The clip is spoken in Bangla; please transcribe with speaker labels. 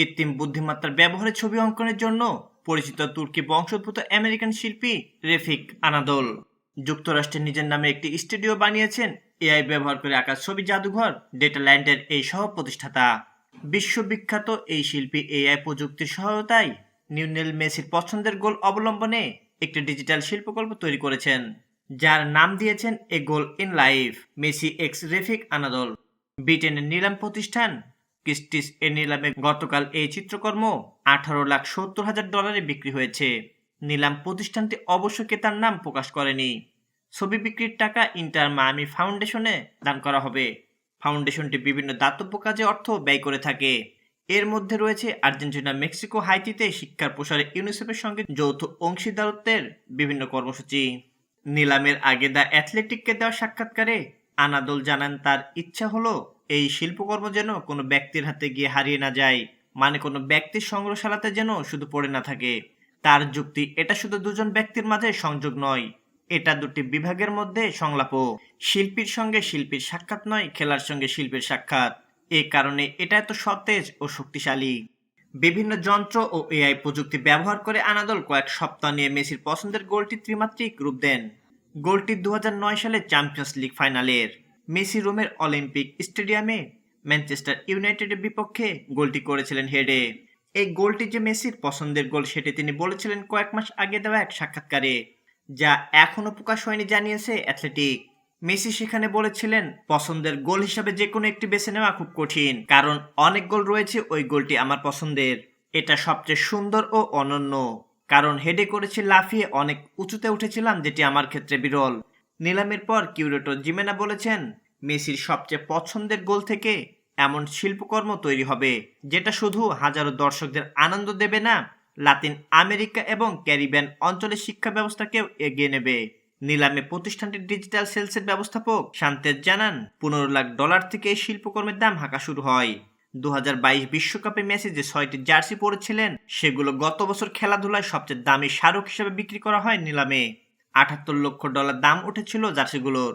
Speaker 1: কৃত্রিম বুদ্ধিমত্তার ব্যবহারে ছবি অঙ্কনের জন্য পরিচিত তুর্কি বংশোদ্ভূত আমেরিকান শিল্পী রেফিক আনাদোল। যুক্তরাষ্ট্রের নিজের নামে একটি স্টুডিও বানিয়েছেন। এআই ব্যবহার করে আঁকা ছবি জাদুঘর, ডেটা ডেটাল্যান্ডের এই সহ প্রতিষ্ঠাতা বিশ্ববিখ্যাত এই শিল্পী এআই প্রযুক্তির সহায়তায় নিউনেল মেসির পছন্দের গোল অবলম্বনে একটি ডিজিটাল শিল্পকল্প তৈরি করেছেন, যার নাম দিয়েছেন a goal in life, Messi x Refik Anadol. ব্রিটেনের নিলাম প্রতিষ্ঠান ক্রিস্টিস এর নিলামে গতকাল এই চিত্রকর্ম আঠারো লাখ সত্তর হাজার ডলারে বিক্রি হয়েছে। নিলাম প্রতিষ্ঠানটি অবশ্য ক্রেতার নাম প্রকাশ করেনি। ছবি বিক্রির টাকা ইন্টার মায়ামি ফাউন্ডেশনে দান করা হবে। ফাউন্ডেশনটি বিভিন্ন দাতব্য কাজে অর্থ ব্যয় করে থাকে। এর মধ্যে রয়েছে আর্জেন্টিনা, মেক্সিকো, হাইতিতে শিক্ষার প্রসারে ইউনিসেফের সঙ্গে যৌথ অংশীদারত্বের বিভিন্ন কর্মসূচি। নিলামের আগে দ্য অ্যাথলেটিককে দেওয়া সাক্ষাৎকারে আনাদল জানান তার ইচ্ছা হলো এই শিল্পকর্ম যেন কোনো ব্যক্তির হাতে গিয়ে হারিয়ে না যায় মানে কোনো ব্যক্তির সংগ্রহশালাতে যেন শুধু পড়ে না থাকে। তার যুক্তি, এটা শুধু দুজন ব্যক্তির মাঝে সংযোগ নয়, এটা দুটি বিভাগের মধ্যে সংলাপও। শিল্পীর সঙ্গে শিল্পীর সাক্ষাৎ নয়, খেলার সঙ্গে শিল্পীর সাক্ষাৎ। এ কারণে এটা এত সতেজ ও শক্তিশালী। বিভিন্ন যন্ত্র ও এআই প্রযুক্তি ব্যবহার করে আনাদল কয়েক সপ্তাহ নিয়ে মেসির পছন্দের গোলটি ত্রিমাত্রিক রূপ দেন। গোলটি দু হাজার নয় সালে চ্যাম্পিয়ন্স লিগ ফাইনালের। মেসি রোমের অলিম্পিক স্টেডিয়ামে ম্যানচেস্টার ইউনাইটেডের বিপক্ষে গোলটি করেছিলেন হেডে। এই গোলটি যে মেসির পছন্দের গোল সেটি তিনি বলেছিলেন কয়েক মাস আগে দেওয়া এক সাক্ষাৎকারে, যা এখনও প্রকাশ হয়নি জানিয়েছে অ্যাথলেটিক। মেসি সেখানে বলেছিলেন, পছন্দের গোল হিসাবে যে কোনো একটি বেছে নেওয়া খুব কঠিন, কারণ অনেক গোল রয়েছে, ওই গোলটি আমার পছন্দের। এটা সবচেয়ে সুন্দর ও অনন্য। কারণ হেডে করেছি লাফিয়ে অনেক উঁচুতে উঠেছিলাম, যেটি আমার ক্ষেত্রে বিরল। নিলামের পর কিউরেটর জিমেনা বলেছেন, মেসির সবচেয়ে পছন্দের গোল থেকে এমন শিল্পকর্ম তৈরি হবে, যেটা শুধু হাজারো দর্শকদের আনন্দ দেবে না, লাতিন আমেরিকা এবং ক্যারিবিয়ান অঞ্চলের শিক্ষা ব্যবস্থাকেও এগিয়ে নেবে। নিলামে প্রতিষ্ঠানটির ডিজিটাল সেলসের ব্যবস্থাপক শান্তেজ জানান, পনেরো লাখ ডলার থেকে এই শিল্পকর্মের দাম হাঁকা শুরু হয়। দু বিশ্বকাপে মেসি যে ছয়টি জার্সি পরেছিলেন, সেগুলো গত বছর খেলাধুলায় সবচেয়ে দামি স্মারক হিসেবে বিক্রি করা হয় নিলামে। আটাত্তর লক্ষ ডলার দাম উঠেছিল জার্সিগুলোর